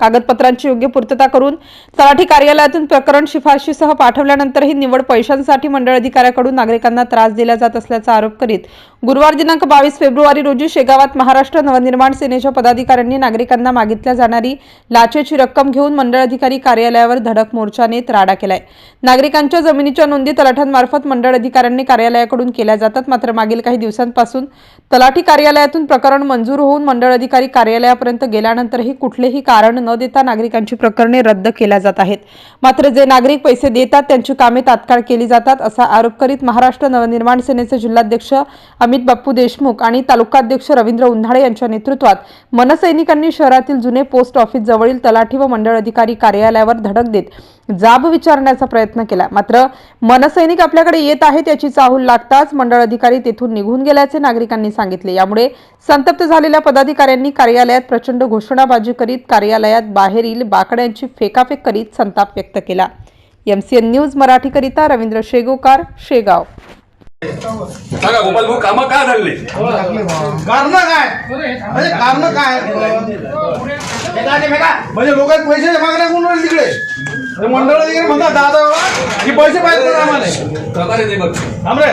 कागदपत्रांची योग्य पूर्तता करून तलाठी कार्यालयातून प्रकरण शिफारशीसह पाठवल्यानंतरही निवड पैशांसाठी मंडळ अधिकाऱ्याकडून नागरिकांना त्रास दिला जात असल्याचा आरोप करीत गुरुवार दिनांक बावीस फेब्रुवारी रोजी शेगावात महाराष्ट्र नवनिर्माण सेनेच्या पदाधिकाऱ्यांनी नागरिकांना मागितल्या जाणारी लाचेची रक्कम घेऊन मंडळ अधिकारी कार्यालयावर धडक मोर्चा नेत राडा केलाय. नागरिकांच्या जमिनीच्या नोंदी तलाठ्यांमार्फत मंडळ अधिकाऱ्यांनी कार्यालयाकडून केल्या जातात. मात्र मागील काही दिवसांपासून तलाठी कार्यालयातून प्रकरण मंजूर होऊन मंडळ अधिकारी कार्यालयापर्यंत गेल्यानंतरही कुठलेही कारण न देता नागरिकांची प्रकरणे रद्द केल्या जात आहेत. मात्र जे नागरिक पैसे देतात त्यांची कामे तात्काळ केली जातात असा आरोप करीत महाराष्ट्र नवनिर्माण सेनेचे जिल्हाध्यक्ष अमित बाप्पू देशमुख आणि तालुकाध्यक्ष रवींद्र उन्हाळे यांच्या नेतृत्वात मनसैनिकांनी शहरातील जुने पोस्ट ऑफिस जवळील तलाठी व मंडळ अधिकारी कार्यालयावर धडक देत जाब विचारण्याचा प्रयत्न केला. मात्र मनसैनिक आपल्याकडे येत आहेत याची चाहूल लागताच मंडळ अधिकारी तेथून निघून गेल्याचे नागरिकांनी सांगितले. यामुळे संतप्त झालेल्या पदाधिकाऱ्यांनी कार्यालयात प्रचंड घोषणाबाजी करीत कार्यालयात बाहेरील बाकड्यांची फेकाफेक करीत संताप व्यक्त केला. एमसीएन न्यूज मराठीकरिता रवींद्र शेगोकार शेगाव. सांगा गोपाल भाऊ कामं का झाले कारण काय? म्हणजे कारण काय? म्हणजे लोक पैसे मागण्या कोण राहिले तिकडे? ते मंडळ वगैरे म्हणतात दादा बाबा की पैसे पाहिजे आम्हाला. प्रकारे ते बघ. थांब रे.